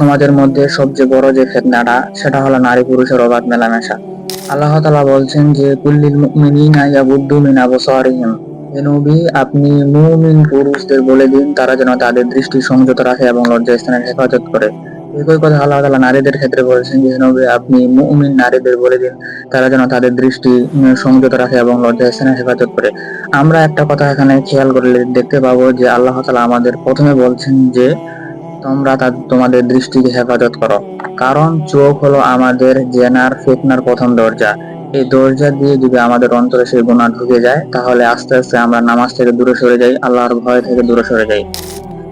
সমাজের মধ্যে সবচেয়ে বড় যে ফেতনাটা, সেটা হলো নারী পুরুষের অবাধ মেলামেশা। আল্লাহ তাআলা বলছেন যে কুল্লিল মুমিনিনা ইয়াগুদ্দু মিন আবসারিহিম। হে নবী, আপনি মুমিন পুরুষদের বলে দিন, তারা যেন তাদের দৃষ্টি সংযত রাখে এবং লজ্জাস্থানের হেফাজত করে। একই কথা আল্লাহ তাআলা নারীদের ক্ষেত্রে বলেছেন যে নবী, আপনি মুমিন নারীদের বলে দিন, তারা যেন তাদের দৃষ্টি সংযত রাখে এবং লজ্জাস্থানের হেফাজত করে। আমরা একটা কথা এখানে খেয়াল করলে দেখতে পাবো যে, আল্লাহ তালা আমাদের প্রথমে বলছেন যে তোমরা তোমাদের দৃষ্টিকে হেফাজত করো। কারণ চোখ হলো আমাদের জেনার ফিতনার প্রথম দরজা। এই দরজা দিয়ে যদি আমাদের অন্তরে সেই গুণা ঢুকে যায়, তাহলে আস্তে আস্তে আমরা নামাজ থেকে দূরে সরে যাই, আল্লাহর ভয় থেকে দূরে সরে যাই।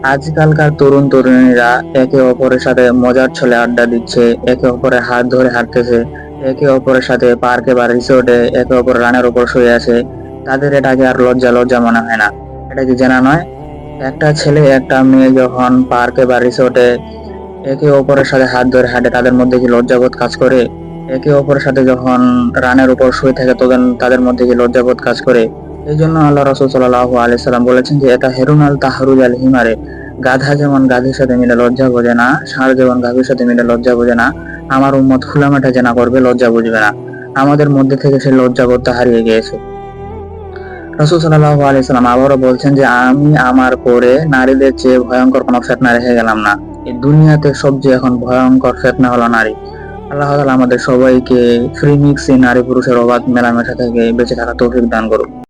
আজকালকার তরুণ তরুণীরা একে অপরের সাথে মজার ছলে আড্ডা দিচ্ছে, একে অপরের হাত ধরে হাঁটতেছে, একে অপরের সাথে পার্কে বা রিসোর্টে একে অপরের রানের উপর শুয়ে আছে। তাদের এটাকে আর লজ্জা লজ্জা মনে হয় না। এটা কি জানা নয়? একটা ছেলে, একটা মেয়ে যখন পার্কে বা রিসোর্টে একে অপরের সাথে হাত ধরে হাঁটে, তাদের মধ্যে কি লজ্জাবোধ কাজ করে? একে অপরের সাথে যখন রানের উপর শুয়ে থাকে, তখন তাদের মধ্যে কি লজ্জাবোধ কাজ করে? এই জন্য আল্লাহ রসুল সাল্লাহ আলাইসাল্লাম বলেছেন যে, এটা হেরুন আল তাহরুজ আল হিমারে। গাধা যেমন গাধীর সাথে মিলে লজ্জা বোঝে না, ষাঁড় যেমন গাভীর সাথে মিলে লজ্জা বোঝে না, আমার উম্মত খোলামেটা জেনা করবে, লজ্জা বুঝবে না। আমাদের মধ্যে থেকে সেই লজ্জাবোধটা হারিয়ে গিয়েছে। রসুল সাল্লাহ আবারও বলছেন যে আমি আমার পরে নারীদের চেয়ে ভয়ঙ্কর কোনো ফেতনা রেখে গেলাম না। এই দুনিয়াতে সবচেয়ে এখন ভয়ঙ্কর ফেতনা হলো নারী। আল্লাহ আমাদের সবাইকে ফ্রি মিক্সি নারী পুরুষের অবাধ মেলামেশা থেকে বেঁচে থাকা তৌফিক দান করুক।